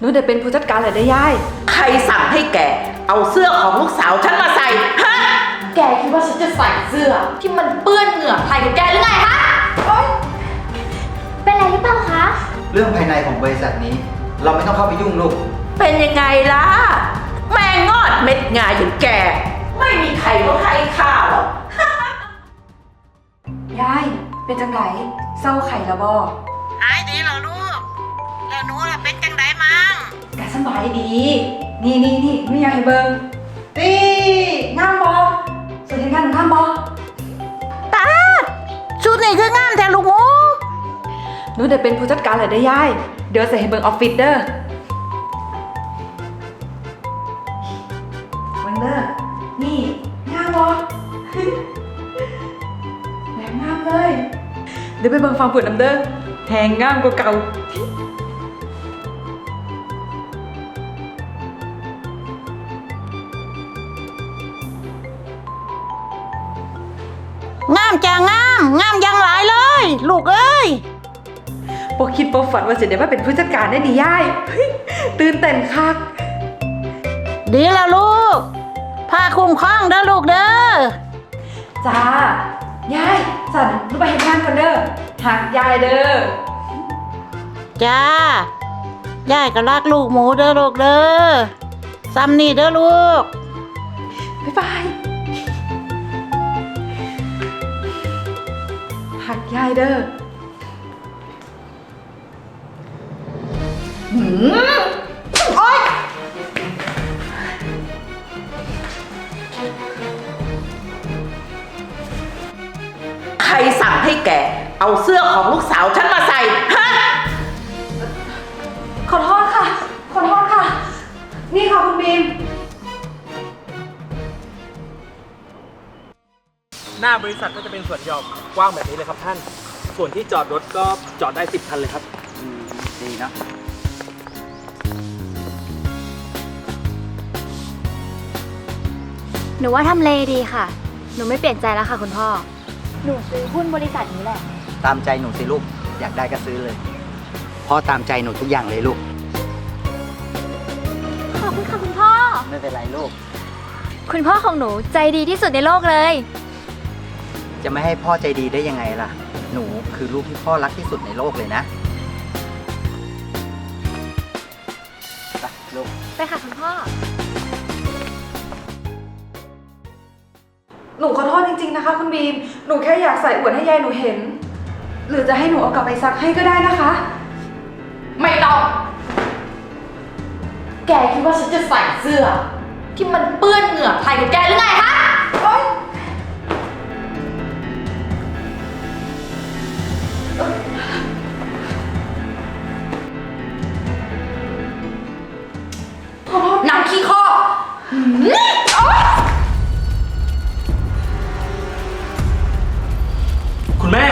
หนูได้เป็นผู้จัดการเลยได้ย่าย ใครสั่งให้แกเอาเสื้อของลูกสาวฉันมาใส่ฮะแกคิดว่าฉันจะใส่เสื้อ ที่มันเปื้อนเหงื่อใครกับแกหรือไงฮะโอ๊ยเป็นไรหรือเปล่าคะ เรื่องภายในของบริษัทนี้ เราไม่ต้องเข้าไปยุ่งลูก เป็นยังไงล่ะ แม่งอดเม็ดงาอย่างแก ไม่มีใครก็ให้ข้าหรอก ยาย เป็นจังไหนเศร้าไข่ละบอ หนูล่ะเป็นจังไดมั้งกะสบายดี นี่นี่นี่ไม่อยากให้เบิงนี่งามบอสวัสดีค่ะหนูงามบอตาชุดนี้คืองามแท้ลูกหมูหนูได้เป็นผู้จัดการเลยได้ย่าย เดี๋ยวใส่ให้เบิงออฟฟิศเด้อเบิงเด้อนี่งามบอแหลมงามเลยเดี๋ยวไปเบิงฟังเปิดน้ำเด้อแหงงามกว่าเก่าามจ้างาม งามอยังหลายเลย ลูกเอ้ยปอคิดปอฝันว่าจะได้มาเป็นผู้จัดการได้ดีย่ายเฮ้ยตื่นเต้นคัก ดีแล้วลูกผ้าคลุมคล้องเด้อลูกเด้อจ้ายายสันลูกไปเห็นงานก่อนเด้อหักยายเด้อจ้ายายก็รักลูกหมูเด้อลูกเด้อซ้ำนี่เด้อลูก บ๊ายบาย หักยายเด้อใครสั่งให้แก เอาเสื้อของลูกสาวฉันมาใส่ฮะ ขอโทษค่ะ ขอโทษค่ะ นี่ค่ะคุณบีม หน้าบริษัทก็จะเป็นสวนหย่อมกว้างแบบนี้เลยครับท่าน ส่วนที่จอดรถก็จอดได้ 10 คันเลยครับดีเนาะหนูว่าทำเลดีค่ะ หนูไม่เปลี่ยนใจแล้วค่ะ คุณพ่อ หนูซื้อหุ้นบริษัทนี้แหละ ตามใจหนูสิลูก อยากได้ก็ซื้อเลยพ่อตามใจหนูทุกอย่างเลยลูก ขอบคุณค่ะคุณพ่อ ไม่เป็นไรลูก คุณพ่อของหนูใจดีที่สุดในโลกเลย จะไม่ให้พ่อใจดีได้ยังไงล่ะ หนูคือลูกที่พ่อรักที่สุดในโลกเลยนะไปลูก ไปค่ะคุณพ่อ หนูขอโทษจริงๆนะคะ คุณบีม หนูแค่อยากใส่อวดให้ยายหนูเห็น หรือจะให้หนูเอากลับไปซักให้ก็ได้นะคะ ไม่ต้อง แกคิดว่าฉันจะใส่เสื้อ ที่มันเปื้อนเหงื่อใครกับแกหรือไงฮะ หนังขี้ข้อหืมโอ๊ยคุณแม่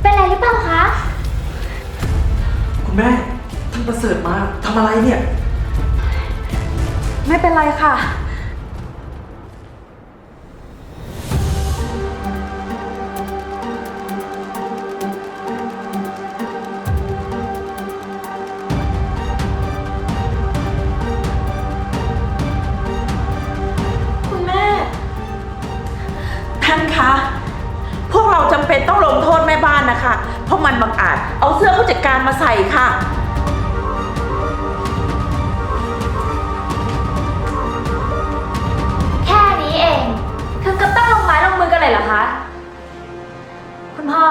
เป็นไรหรือเปล่าคะ คุณแม่ท่านประเสริฐมาทำอะไรเนี่ย ไม่เป็นไรค่ะ คะ พวกเราจำเป็นต้องลงโทษแม่บ้านนะคะ เพราะมันบังอาจเอาเสื้อผู้จัดการมาใส่ค่ะ แค่นี้เอง ถึงกับต้องลงไม้ลงมือกันเลยเหรอคะ คุณพ่อ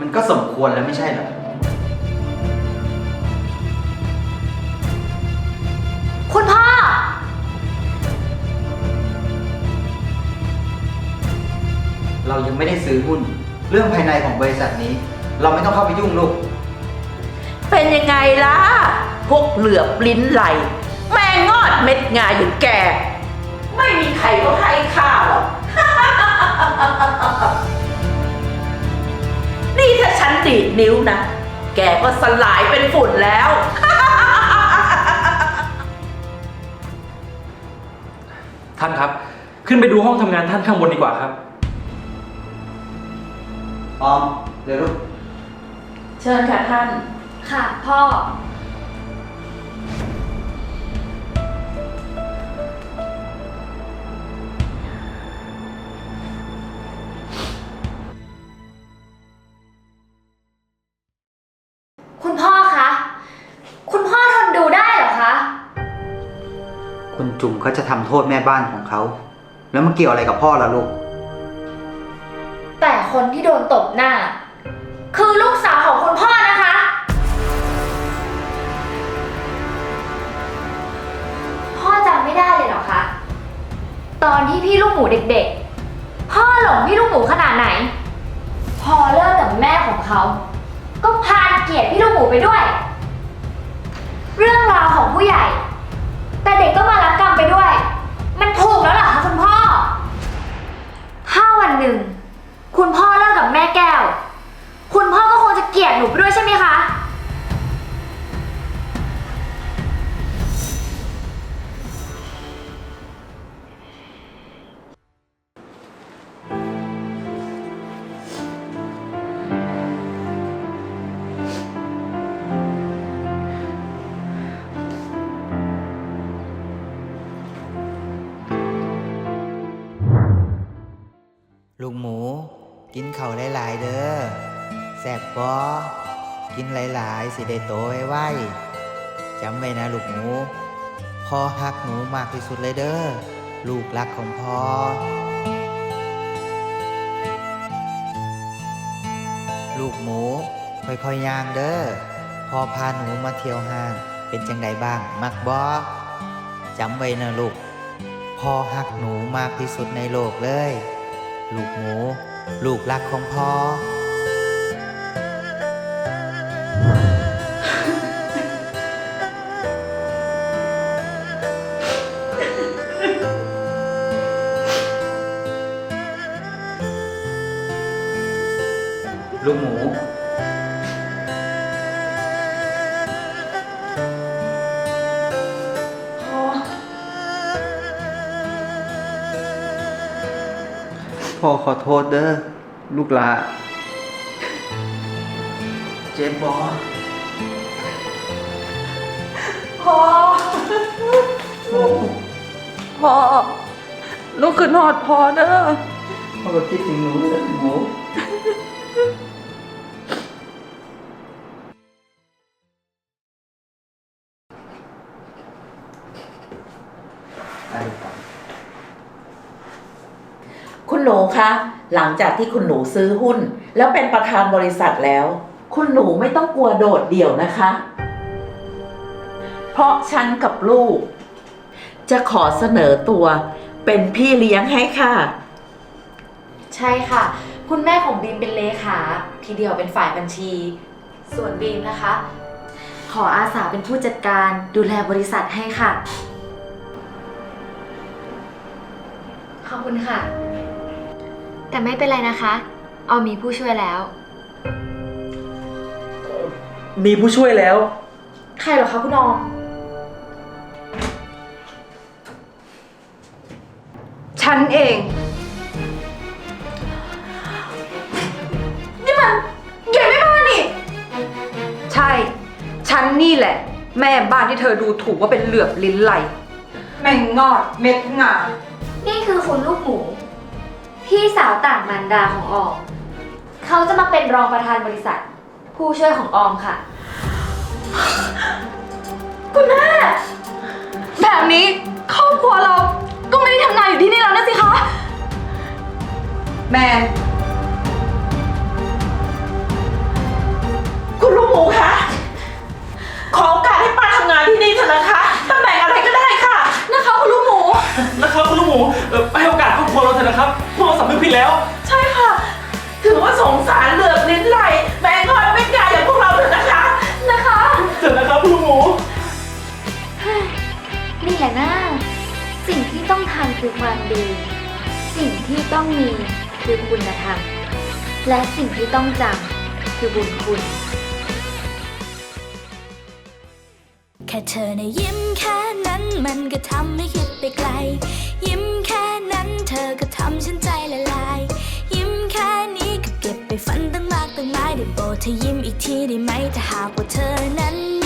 มันก็สมควรแล้วไม่ใช่เหรอ เรายังไม่ได้ซื้อหุ้น เรื่องภายในของบริษัทนี้ เราไม่ต้องเข้าไปยุ่งลูก เป็นยังไงล่ะ พวกเหลือบลิ้นไหล แม่งอดเม็ดงาอย่างแก ไม่มีใครก็ให้ข้าหรอก นี่ถ้าฉันดีดนิ้วนะ แกก็สลายเป็นฝุ่นแล้ว ท่านครับ ขึ้นไปดูห้องทำงานท่านข้างบนดีกว่าครับ ออมเดี๋ยวลูกเชิญค่ะท่าน ค่ะพ่อ คุณพ่อคะ คุณพ่อทนดูได้เหรอคะ คุณจุ๋มเขาจะทำโทษแม่บ้านของเขา แล้วมันเกี่ยวอะไรกับพ่อล่ะลูกแต่ คนที่โดนตบหน้า คือลูกสาวของคุณพ่อนะคะ พ่อจำไม่ได้เลยเหรอคะ ตอนที่พี่ลูกหมูเด็กๆ พ่อหลงพี่ลูกหมูขนาดไหน พอเลิกกับแม่ของเขา ก็พาเกลียดพี่ลูกหมูไปด้วย ลูกหมู กินเข่าหลาย ๆ เด้อแซ่บอกินหลายๆ สิได้โตไวๆจำไว้นะลูกหมูพ่อฮักหนูมากที่สุดเลยเด้อลูกรักของพ่อลูกหมู ค่อยๆย่างเด้อพอพาหนูมาเที่ยวห้าง เป็นจังใดบ้าง มักบอจำไว้นะลูกพ่อฮักหนูมากที่สุดในโลกเลย ลูกหมู ลูกรักของพ่อ พ่อขอโทษเด้อลูกหลาเจ็บบอพ่อ พ่อลูกขึ้นหอดพ่อเด้อพ่อก็คิดถึงหนูเลยหมู หนูคะหลังจากที่คุณหนูซื้อหุ้น แล้วเป็นประธานบริษัทแล้ว คุณหนูไม่ต้องกลัวโดดเดี่ยวนะคะ เพราะฉันกับลูก จะขอเสนอตัวเป็นพี่เลี้ยงให้ค่ะ ใช่ค่ะ คุณแม่ของบีมเป็นเลขาพี่เดียวเป็นฝ่ายบัญชี ส่วนบีมนะคะ ขออาสาเป็นผู้จัดการดูแลบริษัทให้ค่ะ ขอบคุณค่ะ แต่ไม่เป็นไรนะคะเอามีผู้ช่วยแล้ว มีผู้ช่วยแล้ว ใครเหรอคะคุณออม ฉันเอง นี่มันใหญ่ไม่บ้านนี่ ใช่ ฉันนี่แหละ แม่บ้านที่เธอดูถูกว่าเป็นเหลือบลิ้นไหลแม่งงอดเม็ดงา นี่คือคุณลูกหมู พี่สาวต่างมารดาของออม เขาจะมาเป็นรองประธานบริษัท ผู้ช่วยของออมค่ะ คุณแม่ แบบนี้ครอบครัวเราก็ไม่ได้ทำงานอยู่ที่นี่แล้วนะสิคะ แมน คุณลูกหมูคะ ขอโอกาสให้ป้าทำงานที่นี่เถอะนะคะตำแหน่งอะไรก็ได้ค่ะ นะคะคุณลูกหมู นะครับคุณลูกหมูเอ่อให้โอกาสครอบครัวเราเถอะนะครับพวก เราสำนึกผิดแล้ว ใช่ค่ะ ถือว่าสงสารเหลือบลิ้นไหลแม่งอนไม่กล้าอย่างพวกเราเถอะนะคะ นะคะเถอะนะครับคุณลูกหมู นี่แหละนะสิ่งที่ต้องทำคือความดี สิ่งที่ต้องมีคือคุณธรรม และสิ่งที่ต้องจำคือบุญคุณ แค่เธอในะยิ้มแค่นั้นมันก็ทำให้คิดไปไกล เธอยิ้มอีกทีได้ไหมถ้าหากว่าเธอนั้น